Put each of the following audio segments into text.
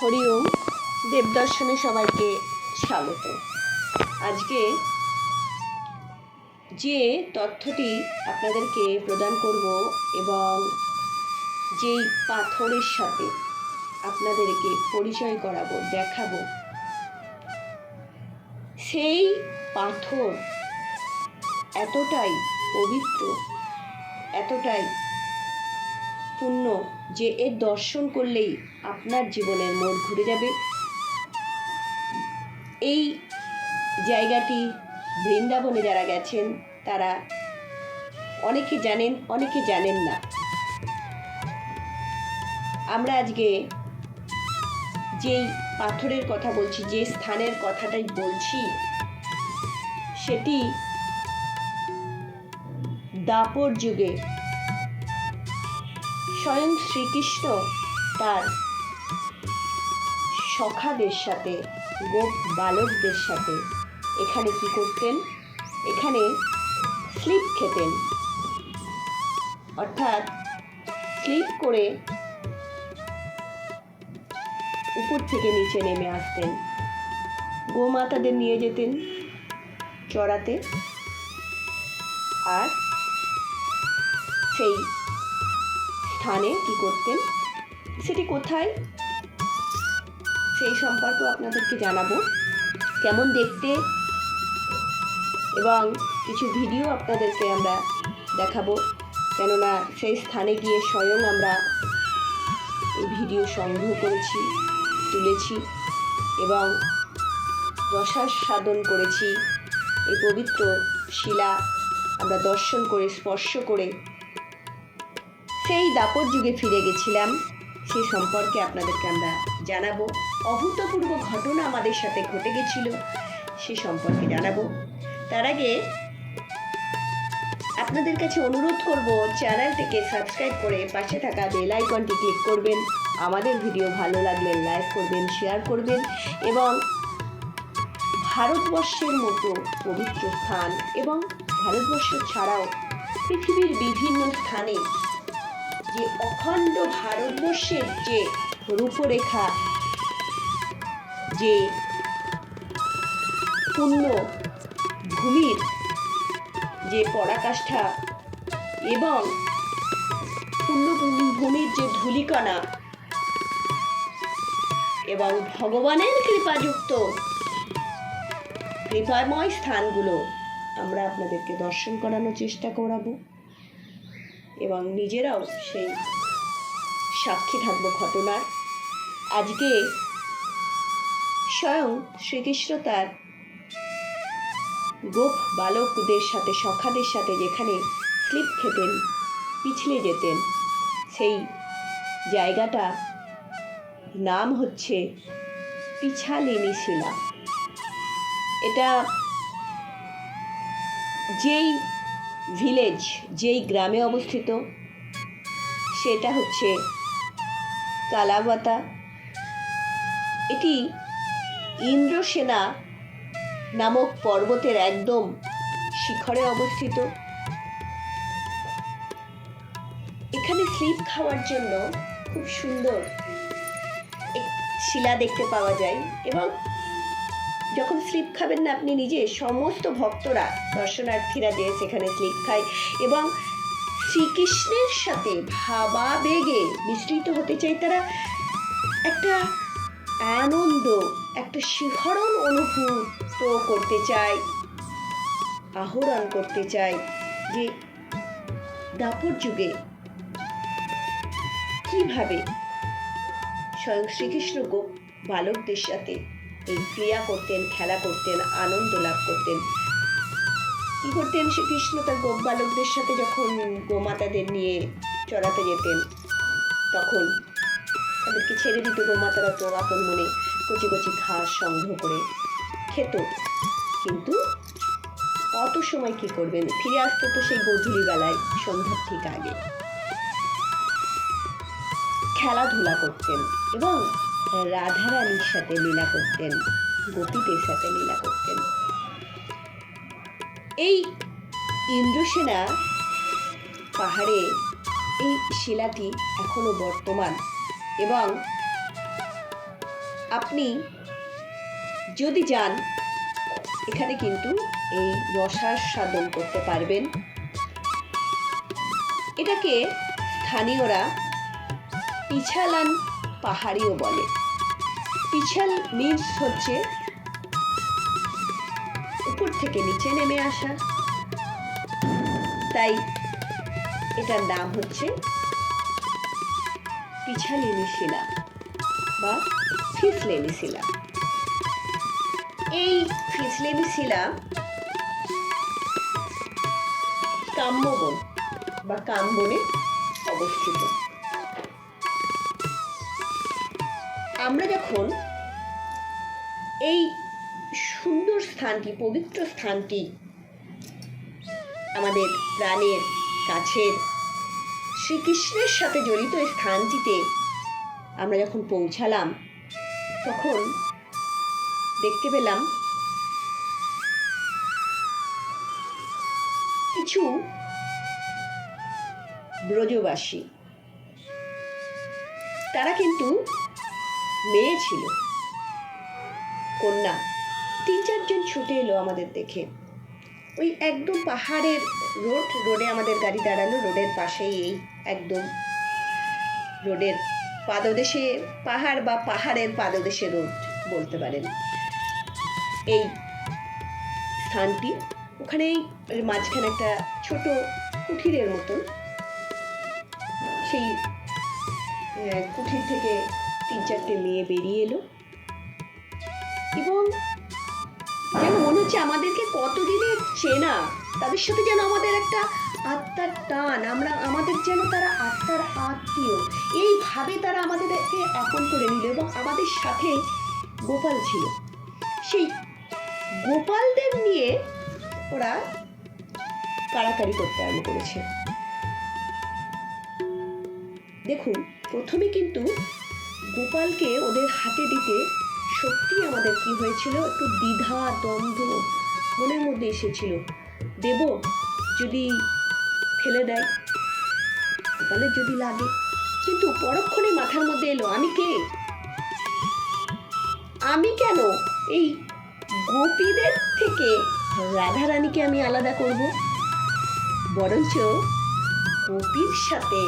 হরি ওম, দেবদর্শনে সবাইকে স্বাগত। আজকে যে তথ্যটি আপনাদেরকে প্রদান করব এবং যেই পাথরের সাথে আপনাদেরকে পরিচয় করাবো, দেখাবো, সেই পাথর এতটাই পবিত্র, এতটাই পুণ্য যে এর দর্শন করলেই আপনার জীবনের মোড় ঘুরে যাবে। এই জায়গাটি বৃন্দাবনে যারা গেছেন, তারা অনেকে জানেন অনেকে জানেন না। আমরা আজকে যেই পাথরের কথা বলছি, যে স্থানের কথাটাই বলছি, সেটি দাপর যুগে স্বয়ং শ্রীকৃষ্ণ তার সখাদের সাথে, গোপ বালকদের সাথে। এখানে কি করতেন? এখানে স্লিপ খেতেন। অর্থাৎ স্লিপ করে উপর থেকে নিচে নেমে আসতেন। গোমাতাদের নিয়ে যেতেন চড়াতে। আর সেই স্থানে কি করতেন? সেটি কোথায়? সেই সম্পর্কেও আপনাদেরকে জানাব। কেমন দেখতে? এবং কিছু ভিডিও আপনাদেরকে আমরা দেখাবো। কেননা সেই স্থানে গিয়ে স্বয়ং আমরা এই ভিডিও সংগ্রহ করেছি, তুলেছি এবং রসাস্বাদন করেছি। এই পবিত্র শিলা আমরা দর্শন করে, স্পর্শ করে সেই দাপর যুগে ফিরে গেছিলাম। সে সম্পর্কে আপনাদেরকে আমরা জানাব। অভূতপূর্ব ঘটনা আমাদের সাথে ঘটে গেছিল, সে সম্পর্কে জানাব। তার আগে আপনাদের কাছে অনুরোধ করব, চ্যানেলটিকে সাবস্ক্রাইব করে পাশে থাকা বেল আইকনটি ক্লিক করবেন। আমাদের ভিডিও ভালো লাগলে লাইক করবেন, শেয়ার করবেন এবং ভারতবর্ষের মতো পবিত্র স্থান এবং ভারতবর্ষ ছাড়াও পৃথিবীর বিভিন্ন স্থানে যে অখণ্ড ভারতবর্ষের যে রূপরেখা, যে পূর্ণ ভূমির যে পরাকাষ্ঠা এবং পূর্ণভূমির যে ধুলিকণা এবং ভগবানের কৃপাযুক্ত কৃপাময় স্থানগুলো আমরা আপনাদেরকে দর্শন করানোর চেষ্টা করাবো। এবং নিজেরাও সেই সাক্ষী থাকব ঘটনার। আজকে স্বয়ং শ্রীকৃষ্ণ তার গোপ বালকদের সাথে, সখাদের সাথে যেখানে স্লিপ খেতেন, পিছলে যেতেন, সেই জায়গাটা নাম হচ্ছে পিছালিনী শিলা। এটা যেই ভিলেজ যেই গ্রামে অবস্থিত, সেটা হচ্ছে কালাবাতা এটি ইন্দ্রসেনা নামক পর্বতের একদম শিখরে অবস্থিত। এখানে স্লিপ খাওয়ার জন্য খুব সুন্দর শিলা দেখতে পাওয়া যায় এবং যখন স্লিপ খাবেন না, আপনি নিজে সমস্ত ভক্তরা, দর্শনার্থীরা যে সেখানে স্লিপ খায় এবং শ্রীকৃষ্ণের সাথে ভাবাবেগে মিশ্রিত হতে চায় তারা, একটা আনন্দ, একটা শিহরণ অনুভূত করতে চায়, আহরণ করতে চায় যে দাপর যুগে কীভাবে স্বয়ং শ্রীকৃষ্ণ গো বালকদের সাথে এই ক্রিয়া করতেন, খেলা করতেন, আনন্দ লাভ করতেন। কি করতেন? শ্রীকৃষ্ণ তার গোপ বালকদের সাথে যখন গোমাতাদের নিয়ে চড়াতে যেতেন, তখন তাদেরকে ছেড়ে দিত গোমাতারা তো আপন মনে কচি কচি ঘাস সংগ্রহ করে খেত। কিন্তু অত সময় কি করবেন? ফিরে আসতো তো সেই গধূলি বেলায়, সন্ধ্যার ঠিক আগে। খেলাধুলা করতেন এবং রাধারানীর সাথে লীলা করতেন, গোপীদের সাথে লীলা করতেন। এই ইন্দ্রসেনা পাহাড়ে এই শিলাটি এখনও বর্তমান এবং আপনি যদি যান, এখানে কিন্তু এই রসাস্বাদন করতে পারবেন। এটাকে স্থানীয়রা পিছালান পাহাড়িও বলে। পিছাল মিন্স হচ্ছে উপর থেকে নিচে নেমে আসা। তাই এটার নাম হচ্ছে পিছালিনী শিলা বা ফিসলেনি শিলা এই ফিসলেনি শিলা কাম্যবন বা কামবনে অবস্থিত। আমরা যখন এই সুন্দর স্থানটি, পবিত্র স্থানটি আমাদের প্রাণের কাছের শ্রীকৃষ্ণের সাথে জড়িত এই স্থানটিতে আমরা যখন পৌঁছালাম, তখন দেখতে পেলাম কিছু ব্রজবাসী। তারা কিন্তু মেয়ে ছিল। কন্যা, তিন চারজন ছুটে এলো আমাদের দেখে। ওই একদম পাহাড়ের রোড, রোডে আমাদের গাড়ি দাঁড়াল, রোডের পাশেই এই একদম রোডের পাদদেশে পাহাড় বা পাহাড়ের পাদদেশে রোড বলতে পারেন। এই স্থানটি ওখানে এর মাঝখানে একটা ছোট কুঠিরের মতন, সেই কুঠির থেকে তিন চারটে মেয়ে বেরিয়ে এলো। এবং যেন মনে হচ্ছে আমাদেরকে কতদিনের চেনা, তাদের সাথে যেন আমাদের একটা আত্মার টান, আমরা, আমাদের যেন তারা আত্মার আত্মীয়। এইভাবে তারা আমাদেরকে আপন করে নিল এবং আমাদের সাথে গোপাল ছিল। সেই গোপালদের নিয়ে ওরা কাড়াকাড়ি করতে আরম্ভ করেছে। দেখুন, প্রথমে কিন্তু গোপালকে ওদের হাতে দিতে সত্যি আমাদের কি হয়েছিল? একটু দ্বিধা, দ্বন্দ্ব মনের মধ্যে এসেছিল। দেব যদি ফেলে দেয়, গোপালের যদি লাগে। কিন্তু পরক্ষণে মাথার মধ্যে এলো, আমি কে? আমি কেন? এই গোপীদের থেকে রাধারানীকে আমি আলাদা করব? বরঞ্চ গোপীর সাথে,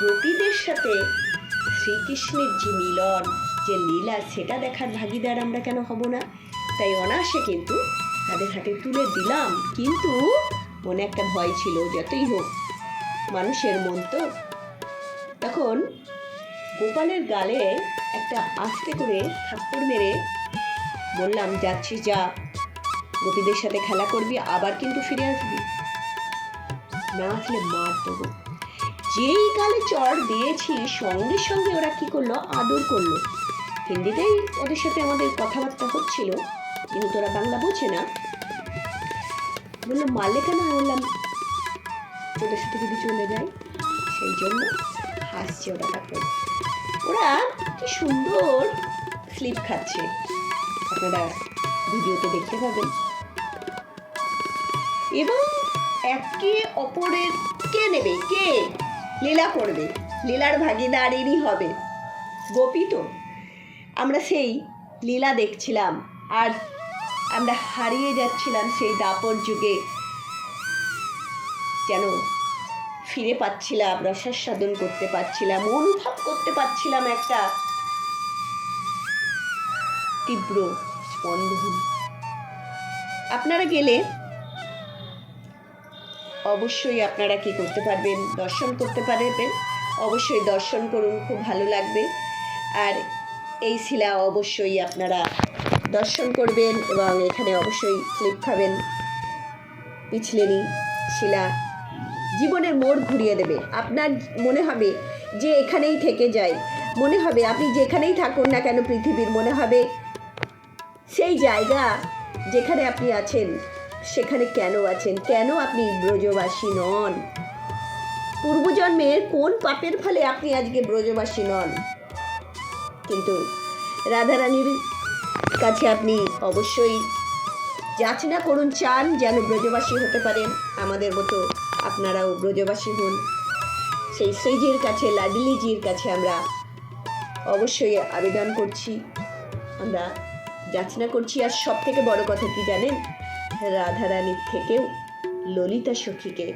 গোপীদের সাথে শ্রীকৃষ্ণের যে মিলন, যে লীলা, সেটা দেখার ভাগিদার আমরা কেন হব না? তাই অনায়াসে কিন্তু তাদের হাতে তুলে দিলাম। কিন্তু মনে একটা ভয় ছিল যতই হোক, মানুষের মন তো। তখন গোপালের গালে একটা আস্তে করে থাপ্পড় মেরে বললাম, যাচ্ছি, যা। গোপীদের সাথে খেলা করবি, আবার কিন্তু ফিরে আসবি। না আসলে মার দেবো যেই গালে চড় দিয়েছি, সঙ্গে সঙ্গে ওরা কি করল? আদর করল। হিন্দিতেই ওদের সাথে আমাদের কথাবার্তা হচ্ছিল, কিন্তু ওরা বাংলা বোঝে না। বলল মারলে কেন? বললাম ওদের সাথে যদি চলে যায় সেই জন্য হাসছে ওরা তারপর। ওরা কি সুন্দর স্লিপ খাচ্ছে। আপনারা ভিডিওতে দেখতে পাবেন। এবং একে অপরের কে নেবে? কে? লীলা করবে। লীলার ভাগিদারেরই হবে। গোপী তো। আমরা সেই লীলা দেখছিলাম আর আমরা হারিয়ে যাচ্ছিলাম সেই দাপর যুগে। যেন ফিরে পাচ্ছিলাম, রসাস্বাদন করতে পারছিলাম, অনুভব করতে পারছিলাম একটা তীব্র স্পন্দন। আপনারা গেলে অবশ্যই আপনারা কি করতে পারবেন? দর্শন করতে পারবেন। অবশ্যই দর্শন করুন, খুব ভালো লাগবে। আর এই শিলা অবশ্যই আপনারা দর্শন করবেন এবং এখানে অবশ্যই ক্লিপ খাবেন। পিছলেনি শিলা। জীবনের মোড় ঘুরিয়ে দেবে। আপনার মনে হবে যে এখানেই থেকে যায়। মনে হবে আপনি যেখানেই থাকুন না কেন পৃথিবীর, মনে হবে সেই জায়গা যেখানে আপনি আছেন। সেখানে কেন আছেন? কেন আপনি ব্রজবাসী নন? পূর্বজন্মের কোন পাপের ফলে আপনি আজকে ব্রজবাসী নন? কিন্তু রাধারানীর কাছে আপনি অবশ্যই যাচনা করুন, চান যেন ব্রজবাসী হতে পারেন। আমাদের মতো আপনারাও ব্রজবাসী হন। সেই শ্রীজির কাছে লাডলিজির কাছে আমরা অবশ্যই আবেদন করছি। আমরা যাচনা করছি। আর সব থেকে বড় কথা কি জানেন? রাধারানীর থেকেও ললিতা সখীকে।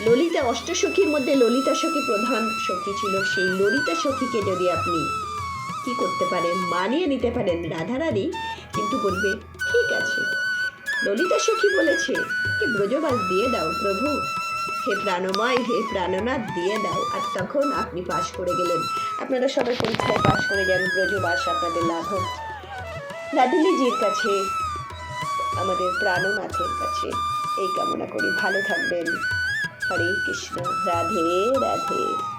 ললিতা অষ্টসখীর মধ্যে ললিতা সখী প্রধান সখী ছিল, সেই ললিতা সখীকে যদি আপনি কি করতে পারেন, মানিয়ে নিতে পারেন রাধারানী, কিন্তু বলবে, ঠিক আছে। ললিতা সখী বলেছে যে ব্রজবাস, দিয়ে দাও প্রভু। হে প্রাণময়, হে প্রাণনাথ, দিয়ে দাও। আর তখন আপনি পাশ করে গেলেন। আপনারা সবাই পরীক্ষায় পাশ করে যান, ব্রজবাস আপনাদের লাভ হোক লাডলিজির কাছে আমাদের প্রাণনাথের কাছে। এই কামনা করি। ভালো থাকবেন। হরে কৃষ্ণ। রাধে রাধে।